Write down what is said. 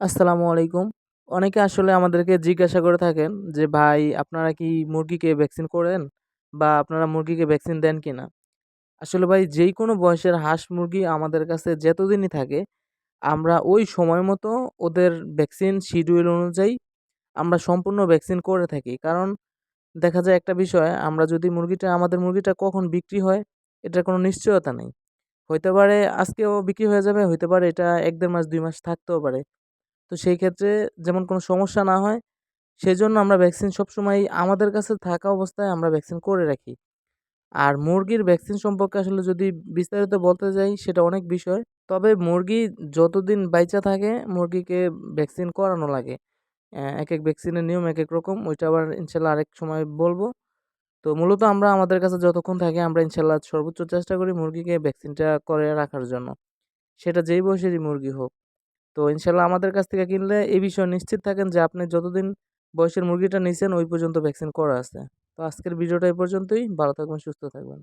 আসসালামু আলাইকুম। অনেকে আসলে আমাদেরকে জিজ্ঞাসা করে থাকেন যে, "ভাই আপনারা কি মুরগিকে ভ্যাকসিন করেন? বা আপনারা মুরগিকে ভ্যাকসিন দেন কিনা?" আসলে ভাই যেই কোনো বয়সের হাঁস-মুরগি আমাদের কাছে যতদিনই থাকে, আমরা ওই সময় মতো ওদের ভ্যাকসিন শিডিউল অনুযায়ী আমরা সম্পূর্ণ ভ্যাকসিন করে থাকি। কারণ দেখা যায় একটা বিষয়, আমরা যদি মুরগিটা আমাদের মুরগিটা কখন বিক্রি হয়, এটার কোনো নিশ্চয়তা নেই। হইতে পারে আজকেও বিক্রি হয়ে যাবে, হইতে পারে এটা এক দেড় মাস দুই মাস থাকতেও পারে। তো সেই ক্ষেত্রে যেমন কোনো সমস্যা না হয়, সেজন্য আমরা ভ্যাকসিন সবসময়ই আমাদের কাছে থাকা অবস্থায় আমরা ভ্যাকসিন করে রাখি। আর মুরগির ভ্যাকসিন সম্পর্কে আসলে যদি বিস্তারিত বলতে যাই, সেটা অনেক বিষয়। তবে মুরগি যতদিন বাইচা থাকে, মুরগিকে ভ্যাকসিন করানো লাগে। এক এক ভ্যাকসিনের নিয়ম এক এক রকম। ওইটা আবার ইনশাআল্লাহ আরেক সময় বলব তো মূলত আমরা আমাদের কাছে যতক্ষণ থাকে আমরা ইনশাআল্লাহ সর্বোচ্চ চেষ্টা করি মুরগিকে ভ্যাকসিনটা করে রাখার জন্য। সেটা যেই বয়সেরই মুরগি হোক। তো ইনশাল্লাহ আমাদের কাছ থেকে কিনলে এই বিষয়ে নিশ্চিত থাকেন যে আপনি যতদিন বয়সের মুরগিটা নিয়েছেন ওই পর্যন্ত ভ্যাকসিন করা আছে। তো আজকের ভিডিওটা এই পর্যন্তই। ভালো থাকবেন, সুস্থ থাকবেন।